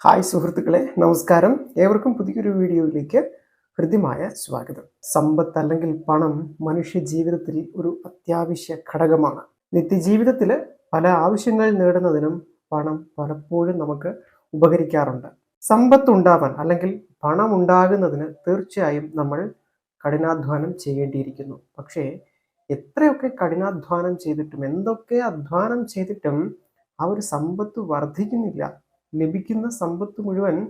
Hi സുഹൃത്തുക്കളെ നമസ്കാരം. ഏവർക്കും പുതിയൊരു വീഡിയോയിലേക്ക് ഹൃദ്യമായ സ്വാഗതം. സമ്പത്ത് അല്ലെങ്കിൽ പണം മനുഷ്യ ജീവിതത്തിൽ ഒരു അത്യാവശ്യ ഘടകമാണ്. നിത്യജീവിതത്തിൽ പല ആവശ്യങ്ങൾ നേടുന്നതിനും പണം പലപ്പോഴും നമുക്ക് ഉപകരിക്കാറുണ്ട്. സമ്പത്ത് ഉണ്ടാവാൻ അല്ലെങ്കിൽ പണം ഉണ്ടാകുന്നതിന് തീർച്ചയായും നമ്മൾ കഠിനാധ്വാനം ചെയ്യേണ്ടിയിരിക്കുന്നു. പക്ഷേ എത്രയൊക്കെ കഠിനാധ്വാനം ചെയ്തിട്ടും എന്തൊക്കെ അധ്വാനം ചെയ്തിട്ടും ആ ഒരു സമ്പത്ത് വർദ്ധിക്കുന്നില്ല. ലഭിക്കുന്ന സമ്പത്ത് മുഴുവൻ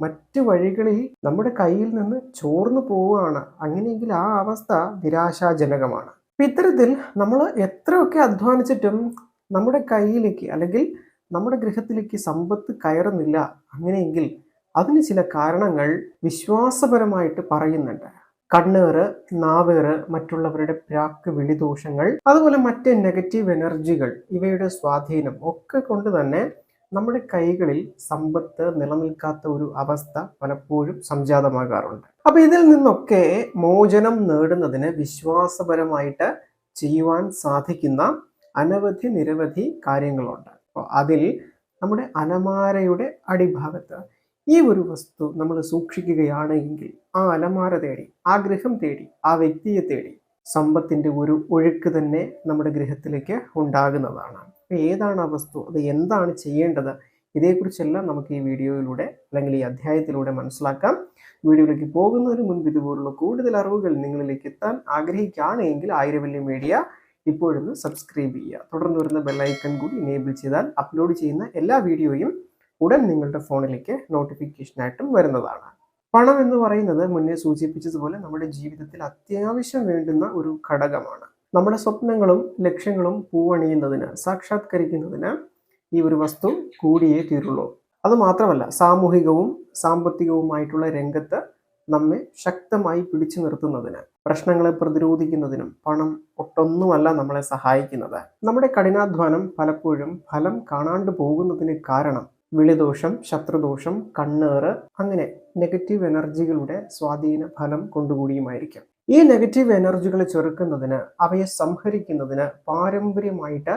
മറ്റ് വഴികളിൽ നമ്മുടെ കയ്യിൽ നിന്ന് ചോർന്നു പോവുകയാണ്. അങ്ങനെയെങ്കിൽ ആ അവസ്ഥ നിരാശാജനകമാണ്. അപ്പം ഇത്തരത്തിൽ നമ്മൾ എത്രയൊക്കെ അധ്വാനിച്ചിട്ടും നമ്മുടെ കയ്യിലേക്ക് അല്ലെങ്കിൽ നമ്മുടെ ഗൃഹത്തിലേക്ക് സമ്പത്ത് കയറുന്നില്ല. അങ്ങനെയെങ്കിൽ അതിന് ചില കാരണങ്ങൾ വിശ്വാസപരമായിട്ട് പറയുന്നുണ്ട്. കണ്ണേറ് നാവേറ് മറ്റുള്ളവരുടെ പ്രാക്ക് വിളിദോഷങ്ങൾ അതുപോലെ മറ്റ് നെഗറ്റീവ് എനർജികൾ ഇവയുടെ സ്വാധീനം ഒക്കെ കൊണ്ട് തന്നെ നമ്മുടെ കൈകളിൽ സമ്പത്ത് നിലനിൽക്കാത്ത ഒരു അവസ്ഥ പലപ്പോഴും സംജാതമാകാറുണ്ട്. അപ്പൊ ഇതിൽ നിന്നൊക്കെ മോചനം നേടുന്നതിന് വിശ്വാസപരമായിട്ട് ചെയ്യുവാൻ സാധിക്കുന്ന അനവധി നിരവധി കാര്യങ്ങളുണ്ട്. അപ്പോൾ അതിൽ നമ്മുടെ അലമാരയുടെ അടിഭാഗത്ത് ഈ ഒരു വസ്തു നമ്മൾ സൂക്ഷിക്കുകയാണെങ്കിൽ ആ അലമാര തേടി ആ ഗൃഹം തേടി ആ വ്യക്തിയെ തേടി സമ്പത്തിന്റെ ഒരു ഒഴുക്ക് തന്നെ നമ്മുടെ ഗൃഹത്തിലേക്ക് ഉണ്ടാകുന്നതാണ്. അപ്പൊ ഏതാണ് ആ വസ്തു? അത് എന്താണ് ചെയ്യേണ്ടത്? ഇതേക്കുറിച്ചെല്ലാം നമുക്ക് ഈ വീഡിയോയിലൂടെ അല്ലെങ്കിൽ ഈ അധ്യായത്തിലൂടെ മനസ്സിലാക്കാം. വീഡിയോയിലേക്ക് പോകുന്നതിന് മുൻപ് ഇതുപോലുള്ള കൂടുതൽ അറിവുകൾ നിങ്ങളിലേക്ക് എത്താൻ ആഗ്രഹിക്കുകയാണെങ്കിൽ ആയിരവല്യ മീഡിയ ഇപ്പോഴൊന്ന് സബ്സ്ക്രൈബ് ചെയ്യുക. തുടർന്ന് വരുന്ന ബെല്ലൈക്കൺ കൂടി എനേബിൾ ചെയ്താൽ അപ്ലോഡ് ചെയ്യുന്ന എല്ലാ വീഡിയോയും ഉടൻ നിങ്ങളുടെ ഫോണിലേക്ക് നോട്ടിഫിക്കേഷനായിട്ടും വരുന്നതാണ്. പണം എന്ന് പറയുന്നത് മുന്നേ സൂചിപ്പിച്ചതുപോലെ നമ്മുടെ ജീവിതത്തിൽ അത്യാവശ്യം വേണ്ടുന്ന ഒരു ഘടകമാണ്. നമ്മുടെ സ്വപ്നങ്ങളും ലക്ഷ്യങ്ങളും പൂവണിയുന്നതിന് സാക്ഷാത്കരിക്കുന്നതിന് ഈ ഒരു വസ്തു കൂടിയേ തീരുള്ളൂ. അത് മാത്രമല്ല സാമൂഹികവും സാമ്പത്തികവുമായിട്ടുള്ള രംഗത്ത് നമ്മെ ശക്തമായി പിടിച്ചു നിർത്തുന്നതിന് പ്രശ്നങ്ങളെ പ്രതിരോധിക്കുന്നതിനും പണം ഒട്ടൊന്നുമല്ല നമ്മളെ സഹായിക്കുന്നത്. നമ്മുടെ കഠിനാധ്വാനം പലപ്പോഴും ഫലം കാണാണ്ട് പോകുന്നതിന് കാരണം വിളിദോഷം ശത്രുദോഷം കണ്ണേറ് അങ്ങനെ നെഗറ്റീവ് എനർജികളുടെ സ്വാധീന ഫലം കൊണ്ടുകൂടിയുമായിരിക്കും. ഈ നെഗറ്റീവ് എനർജികളെ ചെറുക്കുന്നതിന് അവയെ സംഹരിക്കുന്നതിന് പാരമ്പര്യമായിട്ട്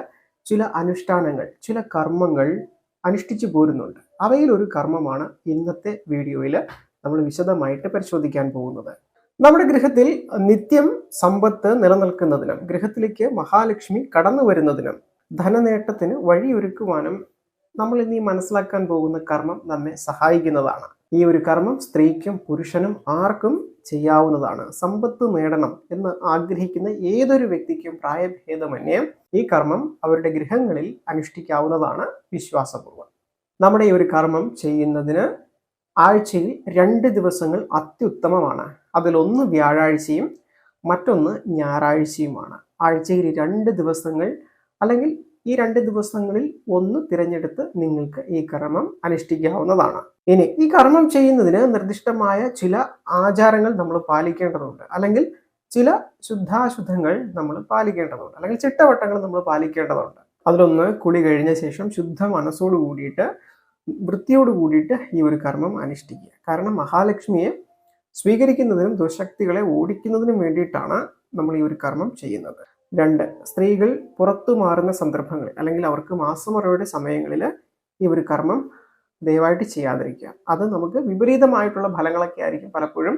ചില അനുഷ്ഠാനങ്ങൾ ചില കർമ്മങ്ങൾ അനുഷ്ഠിച്ചു പോരുന്നുണ്ട്. അവയിൽ ഒരു കർമ്മമാണ് ഇന്നത്തെ വീഡിയോയിൽ നമ്മൾ വിശദമായിട്ട് പരിശോധിക്കാൻ പോകുന്നത്. നമ്മുടെ ഗൃഹത്തിൽ നിത്യം സമ്പത്ത് നിലനിൽക്കുന്നതിനും ഗൃഹത്തിലേക്ക് മഹാലക്ഷ്മി കടന്നു വരുന്നതിനും ധനനേട്ടത്തിന് വഴിയൊരുക്കുവാനും നമ്മൾ ഇനി മനസ്സിലാക്കാൻ പോകുന്ന കർമ്മം നമ്മെ സഹായിക്കുന്നതാണ്. ഈ ഒരു കർമ്മം സ്ത്രീക്കും പുരുഷനും ആർക്കും ചെയ്യാവുന്നതാണ്. സമ്പത്ത് നേടണം എന്ന് ആഗ്രഹിക്കുന്ന ഏതൊരു വ്യക്തിക്കും പ്രായഭേദമന്യേ ഈ കർമ്മം അവരുടെ ഗൃഹങ്ങളിൽ അനുഷ്ഠിക്കാവുന്നതാണ് വിശ്വാസപൂർവം. നമ്മുടെ ഈ ഒരു കർമ്മം ചെയ്യുന്നതിന് ആഴ്ചയിൽ രണ്ട് ദിവസങ്ങൾ അത്യുത്തമമാണ്. അതിലൊന്ന് വ്യാഴാഴ്ചയും മറ്റൊന്ന് ഞായറാഴ്ചയുമാണ്. ആഴ്ചയിൽ രണ്ട് ദിവസങ്ങൾ അല്ലെങ്കിൽ ഈ രണ്ട് ദിവസങ്ങളിൽ ഒന്ന് തിരഞ്ഞെടുത്ത് നിങ്ങൾക്ക് ഈ കർമ്മം അനുഷ്ഠിക്കാവുന്നതാണ്. ഇനി ഈ കർമ്മം ചെയ്യുന്നതിന് നിർദ്ദിഷ്ടമായ ചില ആചാരങ്ങൾ നമ്മൾ പാലിക്കേണ്ടതുണ്ട്. അല്ലെങ്കിൽ ചില ശുദ്ധാശുദ്ധങ്ങൾ നമ്മൾ പാലിക്കേണ്ടതുണ്ട്. അല്ലെങ്കിൽ ചിട്ടവട്ടങ്ങൾ നമ്മൾ പാലിക്കേണ്ടതുണ്ട്. അതിലൊന്ന് കുളി കഴിഞ്ഞ ശേഷം ശുദ്ധ മനസ്സോട് കൂടിയിട്ട് വൃത്തിയോട് കൂടിയിട്ട് ഈ ഒരു കർമ്മം അനുഷ്ഠിക്കുക. കാരണം മഹാലക്ഷ്മിയെ സ്വീകരിക്കുന്നതിനും ദുശക്തികളെ ഓടിക്കുന്നതിനും വേണ്ടിയിട്ടാണ് നമ്മൾ ഈ ഒരു കർമ്മം ചെയ്യുന്നത്. രണ്ട് സ്ത്രീകൾ പുറത്തു മാറുന്ന സന്ദർഭങ്ങൾ അല്ലെങ്കിൽ അവർക്ക് മാസമുറയുടെ സമയങ്ങളിൽ ഈ ഒരു കർമ്മം ദയവായിട്ട് ചെയ്യാതിരിക്കുക. അത് നമുക്ക് വിപരീതമായിട്ടുള്ള ഫലങ്ങളൊക്കെ ആയിരിക്കും പലപ്പോഴും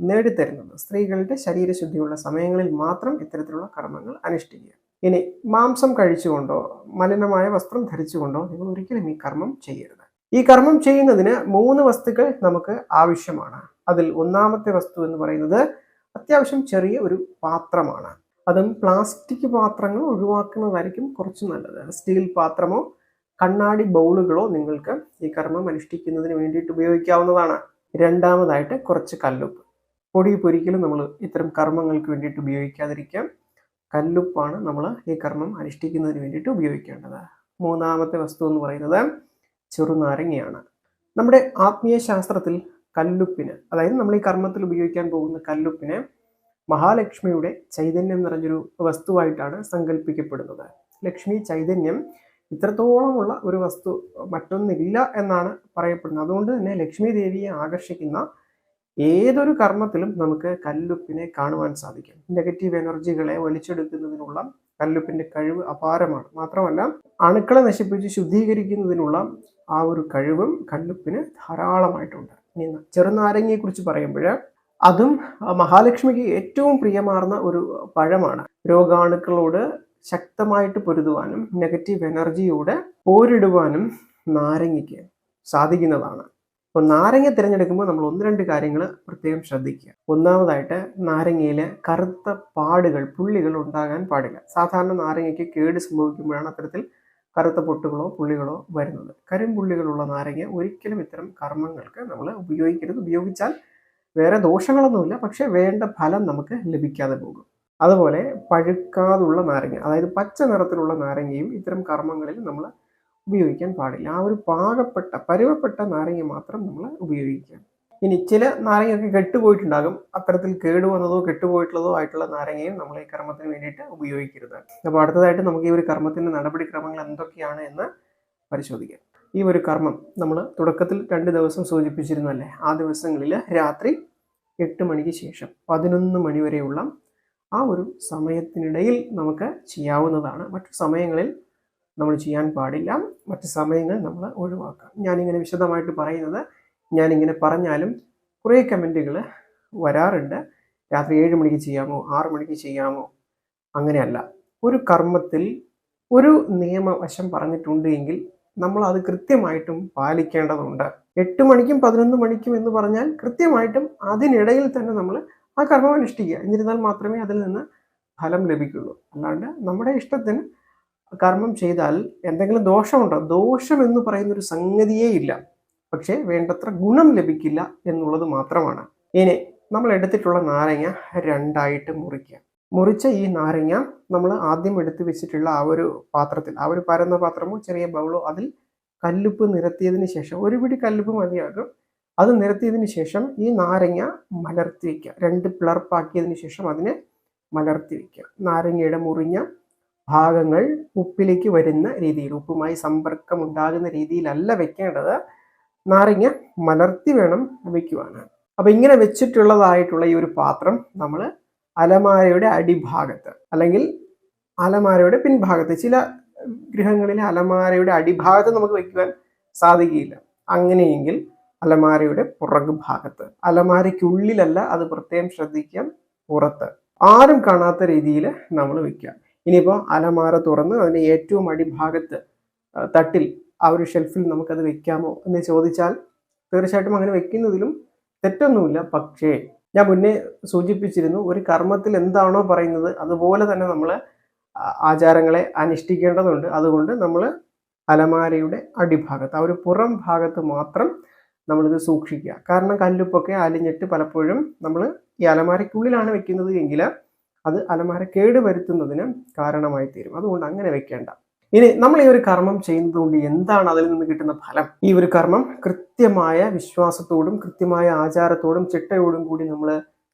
നേടിത്തരുന്നത്. സ്ത്രീകളുടെ ശരീരശുദ്ധിയുള്ള സമയങ്ങളിൽ മാത്രം ഇത്തരത്തിലുള്ള കർമ്മങ്ങൾ അനുഷ്ഠിക്കുക. ഇനി മാംസം കഴിച്ചുകൊണ്ടോ മലിനമായ വസ്ത്രം ധരിച്ചുകൊണ്ടോ നിങ്ങൾ ഒരിക്കലും ഈ കർമ്മം ചെയ്യരുത്. ഈ കർമ്മം ചെയ്യുന്നതിന് മൂന്ന് വസ്തുക്കൾ നമുക്ക് ആവശ്യമാണ്. അതിൽ ഒന്നാമത്തെ വസ്തു എന്ന് പറയുന്നത് അത്യാവശ്യം ചെറിയ ഒരു പാത്രമാണ്. അതും പ്ലാസ്റ്റിക് പാത്രങ്ങൾ ഒഴിവാക്കുന്നതായിരിക്കും കുറച്ച് നല്ലത്. സ്റ്റീൽ പാത്രമോ കണ്ണാടി ബൗളുകളോ നിങ്ങൾക്ക് ഈ കർമ്മം അനുഷ്ഠിക്കുന്നതിന് വേണ്ടിയിട്ട് ഉപയോഗിക്കാവുന്നതാണ്. രണ്ടാമതായിട്ട് കുറച്ച് കല്ലുപ്പ്. പൊടി പൊരിക്കലും നമ്മൾ ഇത്തരം കർമ്മങ്ങൾക്ക് വേണ്ടിയിട്ട് ഉപയോഗിക്കാതിരിക്കാം. കല്ലുപ്പാണ് നമ്മൾ ഈ കർമ്മം അനുഷ്ഠിക്കുന്നതിന് വേണ്ടിയിട്ട് ഉപയോഗിക്കേണ്ടത്. മൂന്നാമത്തെ വസ്തു എന്ന് പറയുന്നത് ചെറുനാരങ്ങയാണ്. നമ്മുടെ ആത്മീയ ശാസ്ത്രത്തിൽ കല്ലുപ്പിന് അതായത് നമ്മൾ ഈ കർമ്മത്തിൽ ഉപയോഗിക്കാൻ പോകുന്ന കല്ലുപ്പിന് മഹാലക്ഷ്മിയുടെ ചൈതന്യം നിറഞ്ഞൊരു വസ്തുവായിട്ടാണ് സങ്കല്പിക്കപ്പെടുന്നത്. ലക്ഷ്മി ചൈതന്യം ഇത്രത്തോളമുള്ള ഒരു വസ്തു മറ്റൊന്നില്ല എന്നാണ് പറയപ്പെടുന്നത്. അതുകൊണ്ട് തന്നെ ലക്ഷ്മി ദേവിയെ ആകർഷിക്കുന്ന ഏതൊരു കർമ്മത്തിലും നമുക്ക് കല്ലുപ്പിനെ കാണുവാൻ സാധിക്കും. നെഗറ്റീവ് എനർജികളെ വലിച്ചെടുക്കുന്നതിനുള്ള കല്ലുപ്പിന്റെ കഴിവ് അപാരമാണ്. മാത്രമല്ല അണുക്കളെ നശിപ്പിച്ച് ശുദ്ധീകരിക്കുന്നതിനുള്ള ആ ഒരു കഴിവും കല്ലുപ്പിന് ധാരാളമായിട്ടുണ്ട്. ഇനി ചെറുനാരങ്ങയെ കുറിച്ച് പറയുമ്പോൾ അതും മഹാലക്ഷ്മിക്ക് ഏറ്റവും പ്രിയമാർന്ന ഒരു പഴമാണ്. രോഗാണുക്കളോട് ശക്തമായിട്ട് പൊരുതുവാനും നെഗറ്റീവ് എനർജിയോടെ പോരിടുവാനും നാരങ്ങയ്ക്ക് സാധിക്കുന്നതാണ്. അപ്പോൾ നാരങ്ങ തിരഞ്ഞെടുക്കുമ്പോൾ നമ്മൾ ഒന്ന് രണ്ട് കാര്യങ്ങൾ പ്രത്യേകം ശ്രദ്ധിക്കുക. ഒന്നാമതായിട്ട് നാരങ്ങയിലെ കറുത്ത പാടുകൾ പുള്ളികൾ ഉണ്ടാകാൻ പാടില്ല. സാധാരണ നാരങ്ങയ്ക്ക് കേട് സംഭവിക്കുമ്പോഴാണ് അത്തരത്തിൽ കറുത്ത പൊട്ടുകളോ പുള്ളികളോ വരുന്നത്. കരിമ്പുള്ളികളുള്ള നാരങ്ങ ഒരിക്കലും ഇത്തരം കർമ്മങ്ങൾക്ക് നമ്മൾ ഉപയോഗിക്കരുത്. ഉപയോഗിച്ചാൽ വേറെ ദോഷങ്ങളൊന്നുമില്ല പക്ഷേ വേണ്ട ഫലം നമുക്ക് ലഭിക്കാതെ പോകും. അതുപോലെ പഴുക്കാതുള്ള നാരങ്ങ അതായത് പച്ച നിറത്തിലുള്ള നാരങ്ങയും ഇത്തരം കർമ്മങ്ങളിൽ നമ്മൾ ഉപയോഗിക്കാൻ പാടില്ല. ആ ഒരു പാകപ്പെട്ട പരുവപ്പെട്ട നാരങ്ങ മാത്രം നമ്മൾ ഉപയോഗിക്കുക. ഇനി ചില നാരങ്ങയൊക്കെ കെട്ടുപോയിട്ടുണ്ടാകും. അത്തരത്തിൽ കേടുവന്നതോ കെട്ടുപോയിട്ടുള്ളതോ ആയിട്ടുള്ള നാരങ്ങയും നമ്മൾ ഈ കർമ്മത്തിന് വേണ്ടിയിട്ട് ഉപയോഗിക്കരുത്. അപ്പോൾ അടുത്തതായിട്ട് നമുക്ക് ഈ ഒരു കർമ്മത്തിന്റെ നടപടിക്രമങ്ങൾ എന്തൊക്കെയാണ് എന്ന് പരിശോധിക്കാം. ഈ ഒരു കർമ്മം നമ്മൾ തുടക്കത്തിൽ രണ്ട് ദിവസം സൂചിപ്പിച്ചിരുന്നല്ലേ? ആ ദിവസങ്ങളിൽ രാത്രി എട്ട് മണിക്ക് ശേഷം പതിനൊന്ന് മണി വരെയുള്ള ആ ഒരു സമയത്തിനിടയിൽ നമുക്ക് ചെയ്യാവുന്നതാണ്. മറ്റു സമയങ്ങളിൽ നമ്മൾ ചെയ്യാൻ പാടില്ല. മറ്റ് സമയങ്ങൾ നമ്മൾ ഒഴിവാക്കാം. ഞാനിങ്ങനെ വിശദമായിട്ട് പറയുന്നത് ഞാനിങ്ങനെ പറഞ്ഞാലും കുറേ കമന്റുകൾ വരാറുണ്ട്. രാത്രി ഏഴ് മണിക്ക് ചെയ്യാമോ? ആറ് മണിക്ക് ചെയ്യാമോ? അങ്ങനെയല്ല. ഒരു കർമ്മത്തിൽ ഒരു നിയമവശം പറഞ്ഞിട്ടുണ്ട് എങ്കിൽ നമ്മൾ അത് കൃത്യമായിട്ടും പാലിക്കേണ്ടതുണ്ട്. എട്ട് മണിക്കും പതിനൊന്ന് മണിക്കും എന്ന് പറഞ്ഞാൽ കൃത്യമായിട്ടും അതിനിടയിൽ തന്നെ നമ്മൾ ആ കർമ്മം അനുഷ്ഠിക്കുക. എന്നിരുന്നാൽ മാത്രമേ അതിൽ നിന്ന് ഫലം ലഭിക്കുള്ളൂ. അല്ലാണ്ട് നമ്മുടെ ഇഷ്ടത്തിന് കർമ്മം ചെയ്താൽ എന്തെങ്കിലും ദോഷമുണ്ടോ? ദോഷം എന്ന് പറയുന്ന ഒരു സംഗതിയേ ഇല്ല. പക്ഷേ വേണ്ടത്ര ഗുണം ലഭിക്കില്ല എന്നുള്ളത് മാത്രമാണ്. ഇനി നമ്മൾ എടുത്തിട്ടുള്ള നാരങ്ങ രണ്ടായിട്ട് മുറിക്കുക. മുറിച്ച ഈ നാരങ്ങ നമ്മൾ ആദ്യം എടുത്തു വെച്ചിട്ടുള്ള ആ ഒരു പാത്രത്തിൽ ആ ഒരു പരന്ന പാത്രമോ ചെറിയ ബൗളോ അതിൽ കല്ലുപ്പ് നിരത്തിയതിന് ശേഷം ഒരു പിടി കല്ലുപ്പ് മതിയാകും. അത് നിരത്തിയതിന് ശേഷം ഈ നാരങ്ങ മലർത്തി വയ്ക്കുക രണ്ട് പിളർപ്പാക്കിയതിന് ശേഷം അതിനെ മലർത്തി വയ്ക്കുക നാരങ്ങയുടെ മുറിഞ്ഞ ഭാഗങ്ങൾ ഉപ്പിലേക്ക് വരുന്ന രീതിയിൽ ഉപ്പുമായി സമ്പർക്കം ഉണ്ടാകുന്ന രീതിയിലല്ല വെക്കേണ്ടത്. നാരങ്ങ മലർത്തി വേണം വയ്ക്കുവാനാണ് അപ്പം ഇങ്ങനെ വെച്ചിട്ടുള്ളതായിട്ടുള്ള ഈ ഒരു പാത്രം നമ്മൾ അലമാരയുടെ അടിഭാഗത്ത്. അല്ലെങ്കിൽ അലമാരയുടെ പിൻഭാഗത്ത്. ചില ഗൃഹങ്ങളിൽ അലമാരയുടെ അടിഭാഗത്ത് നമുക്ക് വയ്ക്കുവാൻ സാധിക്കുകയില്ല. അങ്ങനെയെങ്കിൽ അലമാരയുടെ പുറകു ഭാഗത്ത്. അലമാരയ്ക്കുള്ളിലല്ല അത് പ്രത്യേകം ശ്രദ്ധിക്കാം പുറത്ത്. ആരും കാണാത്ത രീതിയിൽ നമ്മൾ വെക്കുക ഇനിയിപ്പോൾ അലമാര തുറന്ന് അതിന്റെ ഏറ്റവും അടിഭാഗത്ത് തട്ടിൽ ആ ഒരു ഷെൽഫിൽ നമുക്കത് വെക്കാമോ എന്ന് ചോദിച്ചാൽ തീർച്ചയായിട്ടും അങ്ങനെ വെക്കുന്നതിലും തെറ്റൊന്നുമില്ല. പക്ഷേ ഞാൻ മുന്നേ സൂചിപ്പിച്ചിരുന്നു ഒരു കർമ്മത്തിൽ എന്താണോ പറയുന്നത് അതുപോലെ തന്നെ നമ്മൾ ആചാരങ്ങളെ അനുഷ്ഠിക്കേണ്ടതുണ്ട്. അതുകൊണ്ട് നമ്മൾ അലമാരയുടെ അടിഭാഗത്ത് ആ ഒരു പുറം ഭാഗത്ത് മാത്രം നമ്മളിത് സൂക്ഷിക്കുക. കാരണം കല്ലുപ്പൊക്കെ അലിഞ്ഞിട്ട് പലപ്പോഴും നമ്മൾ ഈ അലമാരയ്ക്കുള്ളിലാണ് വെക്കുന്നത് എങ്കിൽ അത് അലമാര കേടുവരുത്തുന്നതിന് കാരണമായി തീരും അതുകൊണ്ട് അങ്ങനെ വെക്കേണ്ട. ഇനി നമ്മൾ ഈ ഒരു കർമ്മം ചെയ്യുന്നത് കൊണ്ട് എന്താണ് അതിൽ നിന്ന് കിട്ടുന്ന ഫലം? ഈ ഒരു കർമ്മം കൃത്യമായ വിശ്വാസത്തോടും കൃത്യമായ ആചാരത്തോടും ചിട്ടയോടും കൂടി നമ്മൾ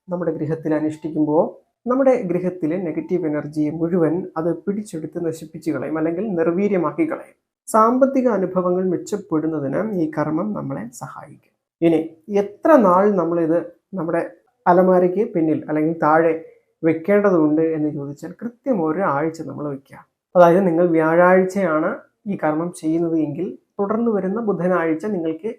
നമ്മുടെ ഗൃഹത്തിൽ അനുഷ്ഠിക്കുമ്പോൾ നമ്മുടെ ഗൃഹത്തിലെ നെഗറ്റീവ് എനർജിയെ മുഴുവൻ അത് പിടിച്ചെടുത്ത് നശിപ്പിച്ചു കളയും അല്ലെങ്കിൽ നിർവീര്യമാക്കി കളയും. സാമ്പത്തിക അനുഭവങ്ങൾ മെച്ചപ്പെടുന്നതിന് ഈ കർമ്മം നമ്മളെ സഹായിക്കും. ഇനി എത്ര നാൾ നമ്മളിത് നമ്മുടെ അലമാരയ്ക്ക് പിന്നിൽ അല്ലെങ്കിൽ താഴെ വെക്കേണ്ടതുണ്ട് എന്ന് ചോദിച്ചാൽ കൃത്യം ഒരാഴ്ച നമ്മൾ വെക്കുക. അതായത് നിങ്ങൾ വ്യാഴാഴ്ചയാണ് ഈ കർമ്മം ചെയ്യുന്നത് എങ്കിൽ തുടർന്ന് വരുന്ന ബുധനാഴ്ച നിങ്ങൾക്ക്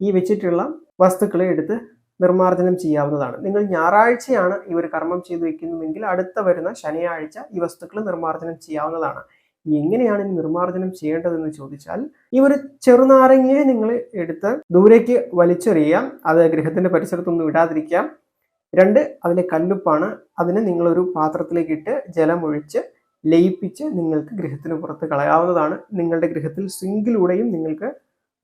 ഈ വെച്ചിട്ടുള്ള വസ്തുക്കളെ എടുത്ത് നിർമ്മാർജനം ചെയ്യാവുന്നതാണ്. നിങ്ങൾ ഞായറാഴ്ചയാണ് ഈ ഒരു കർമ്മം ചെയ്തു വെക്കുന്നതെങ്കിൽ അടുത്ത വരുന്ന ശനിയാഴ്ച ഈ വസ്തുക്കൾ നിർമ്മാർജനം ചെയ്യാവുന്നതാണ്. എങ്ങനെയാണ് നിർമ്മാർജനം ചെയ്യേണ്ടതെന്ന് ചോദിച്ചാൽ ഈ ഒരു ചെറുനാരങ്ങയെ നിങ്ങൾ എടുത്ത് ദൂരേക്ക് വലിച്ചെറിയാം അത് ഗൃഹത്തിന്റെ പരിസരത്തൊന്നും ഇടാതിരിക്കാം രണ്ട് അതിലെ കല്ലുപ്പാണ് അതിനെ നിങ്ങളൊരു പാത്രത്തിലേക്ക് ഇട്ട് ജലമൊഴിച്ച് ലയിപ്പിച്ച് നിങ്ങൾക്ക് ഗൃഹത്തിന് പുറത്ത് കളയാവുന്നതാണ് നിങ്ങളുടെ ഗൃഹത്തിൽ സിങ്കിലൂടെയും നിങ്ങൾക്ക്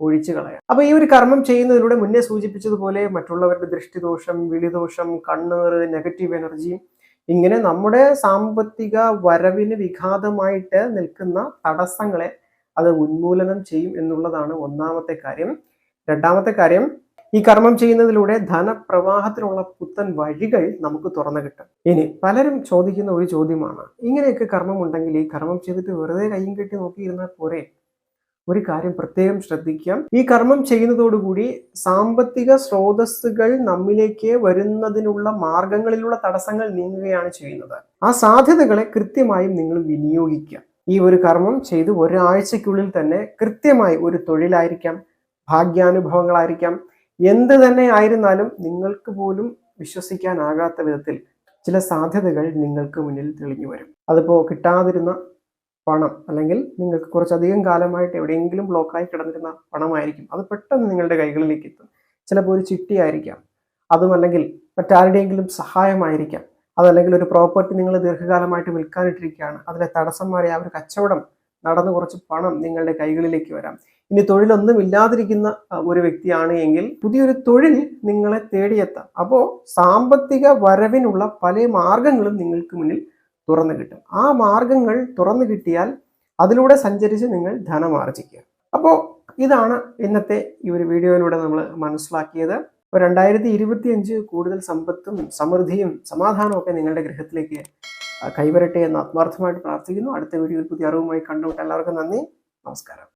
ഒഴിച്ചു കളയാം. അപ്പൊ ഈ ഒരു കർമ്മം ചെയ്യുന്നതിലൂടെ മുന്നേ സൂചിപ്പിച്ചതുപോലെ മറ്റുള്ളവരുടെ ദൃഷ്ടിദോഷം വിളിദോഷം കണ്ണേറ് നെഗറ്റീവ് എനർജി ഇങ്ങനെ നമ്മുടെ സാമ്പത്തിക വരവിന് വിഘാതമായിട്ട് നിൽക്കുന്ന തടസ്സങ്ങളെ അത് ഉന്മൂലനം ചെയ്യും എന്നുള്ളതാണ് ഒന്നാമത്തെ കാര്യം. രണ്ടാമത്തെ കാര്യം ഈ കർമ്മം ചെയ്യുന്നതിലൂടെ ധനപ്രവാഹത്തിനുള്ള പുത്തൻ വഴികൾ നമുക്ക് തുറന്നു കിട്ടും. ഇനി പലരും ചോദിക്കുന്ന ഒരു ചോദ്യമാണ് ഇങ്ങനെയൊക്കെ കർമ്മം ഉണ്ടെങ്കിൽ ഈ കർമ്മം ചെയ്തിട്ട് വെറുതെ കയ്യും കെട്ടി നോക്കിയിരുന്നാൽ പോരെ? ഒരു കാര്യം പ്രത്യേകം ശ്രദ്ധിക്കാം. ഈ കർമ്മം ചെയ്യുന്നതോടുകൂടി സാമ്പത്തിക സ്രോതസ്സുകൾ നമ്മിലേക്ക് വരുന്നതിനുള്ള മാർഗങ്ങളിലുള്ള തടസ്സങ്ങൾ നീങ്ങുകയാണ് ചെയ്യുന്നത്. ആ സാധ്യതകളെ കൃത്യമായും നിങ്ങൾ വിനിയോഗിക്കുക ഈ ഒരു കർമ്മം ചെയ്ത് ഒരാഴ്ചക്കുള്ളിൽ തന്നെ കൃത്യമായി ഒരു തൊഴിലായിരിക്കാം ഭാഗ്യാനുഭവങ്ങളായിരിക്കാം എന്ത് തന്നെ ആയിരുന്നാലും നിങ്ങൾക്ക് പോലും വിശ്വസിക്കാനാകാത്ത വിധത്തിൽ ചില സാധ്യതകൾ നിങ്ങൾക്ക് മുന്നിൽ തെളിഞ്ഞു വരും. അതിപ്പോൾ കിട്ടാതിരുന്ന പണം അല്ലെങ്കിൽ നിങ്ങൾക്ക് കുറച്ചധികം കാലമായിട്ട് എവിടെയെങ്കിലും ബ്ലോക്കായി കിടന്നിരുന്ന പണമായിരിക്കും. അത് പെട്ടെന്ന് നിങ്ങളുടെ കൈകളിലേക്ക് എത്തും. ചിലപ്പോൾ ഒരു ചിട്ടിയായിരിക്കാം അതും അല്ലെങ്കിൽ മറ്റാരുടെയെങ്കിലും സഹായമായിരിക്കാം. അതല്ലെങ്കിൽ ഒരു പ്രോപ്പർട്ടി നിങ്ങൾ ദീർഘകാലമായിട്ട് വിൽക്കാനിട്ടിരിക്കുകയാണ്. അതിലെ തടസ്സം മാറിയ ആ ഒരു കച്ചവടം നടന്ന് കുറച്ച് പണം നിങ്ങളുടെ കൈകളിലേക്ക് വരാം. ഇനി തൊഴിലൊന്നും ഇല്ലാതിരിക്കുന്ന ഒരു വ്യക്തിയാണ് എങ്കിൽ പുതിയൊരു തൊഴിൽ നിങ്ങളെ തേടിയെത്താം. അപ്പോൾ സാമ്പത്തിക വരവിനുള്ള പല മാർഗങ്ങളും നിങ്ങൾക്ക് മുന്നിൽ തുറന്നു കിട്ടും. ആ മാർഗങ്ങൾ തുറന്നു കിട്ടിയാൽ അതിലൂടെ സഞ്ചരിച്ച് നിങ്ങൾ ധനം ആർജിക്കുക. അപ്പോൾ ഇതാണ് ഇന്നത്തെ ഈ ഒരു വീഡിയോയിലൂടെ നമ്മൾ മനസ്സിലാക്കിയത്. അപ്പോൾ രണ്ടായിരത്തി ഇരുപത്തി അഞ്ച് കൂടുതൽ സമ്പത്തും സമൃദ്ധിയും സമാധാനവും ഒക്കെ നിങ്ങളുടെ ഗൃഹത്തിലേക്ക് കൈവരട്ടെ എന്ന് ആത്മാർത്ഥമായിട്ട് പ്രാർത്ഥിക്കുന്നു. അടുത്ത വീഡിയോയിൽ പുതിയ അറിവുമായി കണ്ടുമുട്ടാം എല്ലാവർക്കും നന്ദി. നമസ്കാരം.